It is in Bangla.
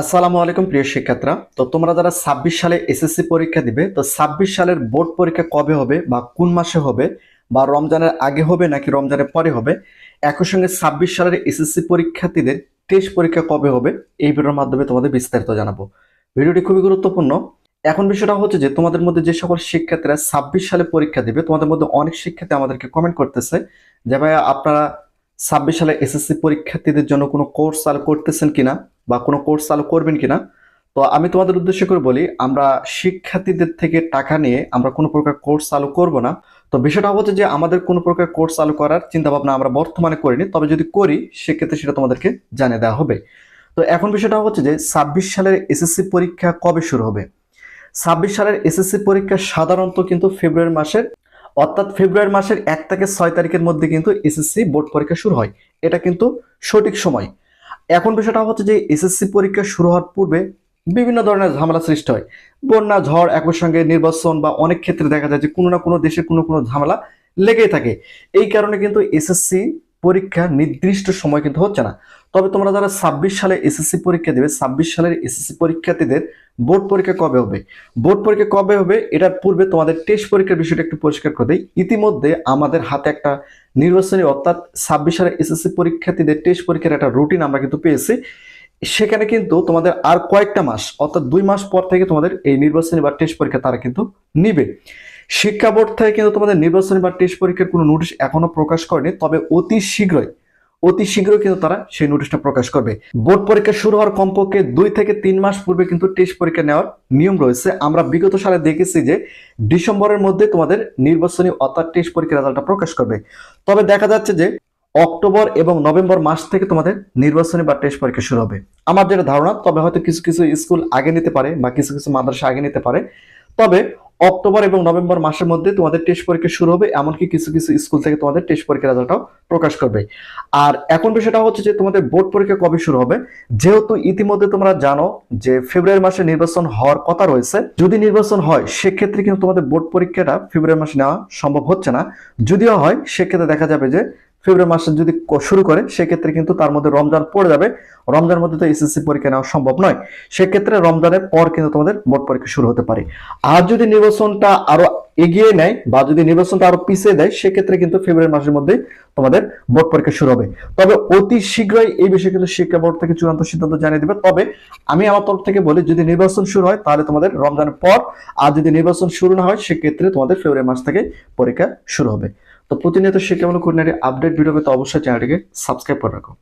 আসসালামু আলাইকুম প্রিয় শিক্ষার্থীরা। তো তোমরা যারা ছাব্বিশ সালে এসএসসি পরীক্ষা দিবে, তো ছাব্বিশ সালের বোর্ড পরীক্ষা কবে হবে বা কোন মাসে হবে বা রমজানের আগে হবে নাকি রমজানের পরে হবে, একই সঙ্গে ছাব্বিশ সালের এসএসসি পরীক্ষার্থীদের টেস্ট পরীক্ষা কবে হবে এই ভিডিওর মাধ্যমে তোমাদের বিস্তারিত জানাব। ভিডিওটি খুবই গুরুত্বপূর্ণ। এখন বিষয়টা হচ্ছে যে, তোমাদের মধ্যে যে সকল শিক্ষার্থীরা ছাব্বিশ সালে পরীক্ষা দিবে, তোমাদের মধ্যে অনেক শিক্ষার্থী আমাদেরকে কমেন্ট করতেছে যে, ভাইয়া, আপনারা ছাব্বিশ সালে এসএসসি পরীক্ষার্থীদের জন্য কোনো কোর্স চালু করতেছেন কিনা? বা কোনো কোর্স চালু করবেন কিনা, তো আমি তোমাদের উদ্দেশ্য করে বলি, আমরা শিক্ষার্থীদের থেকে টাকা নিয়ে আমরা কোনো প্রকার কোর্স চালু করব না। তো বিষয়টা হচ্ছে যে আমাদের কোনো প্রকার কোর্স চালু করার চিন্তা ভাবনা আমরা বর্তমানে করিনি, তবে যদি করি, সেক্ষেত্রে সেটা তোমাদেরকে জানিয়ে দেওয়া হবে। তো এখন বিষয়টা হচ্ছে যে ছাব্বিশ সালের এসএসসি পরীক্ষা কবে শুরু হবে? ছাব্বিশ সালের এসএসসি পরীক্ষা সাধারণত কিন্তু ফেব্রুয়ারি মাসের, অর্থাৎ ফেব্রুয়ারি মাসের এক থেকে ছয় তারিখের মধ্যে কিন্তু এসএসসি বোর্ড পরীক্ষা শুরু হয়। এটা কিন্তু সঠিক সময়। এখন বিষয়টা হচ্ছে যে এসএসসি পরীক্ষা শুরু হওয়ার পূর্বে বিভিন্ন ধরনের ঝামেলা সৃষ্টি হয়। বন্যা, ঝড়, একই সঙ্গে নির্বাচন বা অনেক ক্ষেত্রে দেখা যায় যে কোনো না কোনো দেশে কোনো কোনো ঝামেলা লেগেই থাকে। এই কারণে কিন্তু এসএসসি পরীক্ষা নির্দিষ্ট সময় কিন্তু হচ্ছে না। তবে তোমরা যারা ছাব্বিশ সালে এসএসসি পরীক্ষা দেবে, ছাব্বিশ সালের এসএসসি পরীক্ষার্থীদের বোর্ড পরীক্ষা কবে হবে? বোর্ড পরীক্ষা কবে হবে? এটার পূর্বে তোমাদের টেস্ট পরীক্ষার বিষয়টা একটু পরিষ্কার করে দেয় ইতিমধ্যে আমাদের হাতে একটা নির্বাচনী অর্থাৎ ছাব্বিশ সালের এসএসসি পরীক্ষার্থীদের টেস্ট পরীক্ষার একটা রুটিন আমরা কিন্তু পেয়েছি। সেখানে কিন্তু তোমাদের আর কয়েকটা মাস, অর্থাৎ দুই মাস পর থেকে তোমাদের এই নির্বাচনী বা টেস্ট পরীক্ষা তারা কিন্তু নিবে। শিক্ষা বোর্ড থেকে কিন্তু তোমাদের নির্বাচনী বা টেস্ট পরীক্ষার কোনো নোটিশ এখনও প্রকাশ করেনি, তবে অতি শীঘ্রই অতি শীঘ্রই কিন্তু তারা সেই নোটিশটা প্রকাশ করবে। বোর্ড পরীক্ষা শুরু হওয়ার কমপক্ষে দুই থেকে তিন মাস পূর্বে কিন্তু টেস্ট পরীক্ষা নেওয়ার নিয়ম রয়েছে। আমরা বিগত সালে দেখেছি যে ডিসেম্বরের মধ্যে তোমাদের নির্বাচনী অর্থাৎ টেস্ট পরীক্ষার রেজাল্টটা প্রকাশ করবে। তবে দেখা যাচ্ছে যে অক্টোবর এবং নভেম্বর মাস থেকে তোমাদের নির্বাচনী বা টেস্ট পরীক্ষা শুরু হবে। আমার যেটা ধারণা, তবে হয়তো কিছু কিছু স্কুল আগে নিতে পারে বা কিছু কিছু মাদ্রাসা আগে নিতে পারে। তবে অক্টোবর এবং নভেম্বর মাসের মধ্যে তোমাদের টেস্ট পরীক্ষা শুরু হবে, এমনকি কিছু কিছু স্কুল থেকে তোমাদের টেস্ট পরীক্ষার রেজাল্টটাও প্রকাশ করবে। আর এখন বিষয়টা হচ্ছে যে তোমাদের বোর্ড পরীক্ষা কবে শুরু হবে? যেহেতু ইতিমধ্যে তোমরা জানো যে ফেব্রুয়ারি মাসে নির্বাচন হওয়ার কথা রয়েছে, যদি নির্বাচন হয়, সেক্ষেত্রে কিন্তু তোমাদের বোর্ড পরীক্ষাটা ফেব্রুয়ারি মাসে নেওয়া সম্ভব হচ্ছে না। যদিও হয়, সেক্ষেত্রে দেখা যাবে যে ফেব্রুয়ারি মাসে যদি শুরু করে, সেক্ষেত্রে কিন্তু তার মধ্যে রমজান পড়ে যাবে। রমজানের মধ্যে তো এসএসসি পরীক্ষা নেওয়া সম্ভব নয়। সেক্ষেত্রে রমজানের পর কিন্তু তোমাদের বোর্ড পরীক্ষা শুরু হতে পারে। আর যদি নির্বাচনটা আরও এগিয়ে নেয় বা যদি নির্বাচনটা আরও পিছিয়ে দেয়, সেক্ষেত্রে কিন্তু ফেব্রুয়ারি মাসের মধ্যেই তোমাদের বোর্ড পরীক্ষা শুরু হবে। তবে অতি শীঘ্রই এই বিষয়ে কিন্তু শিক্ষা বোর্ড থেকে চূড়ান্ত সিদ্ধান্ত জানিয়ে দেবে। তবে আমি আমার তরফ থেকে বলি, যদি নির্বাচন শুরু হয়, তাহলে তোমাদের রমজানের পর, আর যদি নির্বাচন শুরু না হয়, সেক্ষেত্রে তোমাদের ফেব্রুয়ারি মাস থেকে পরীক্ষা শুরু হবে। তো প্রতিনিয়ত শিক্ষামূলক কোর্ডিনেটে আপডেট ভিডিও পেতে অবশ্যই চ্যানেলটিকে সাবস্ক্রাইব করে রাখো।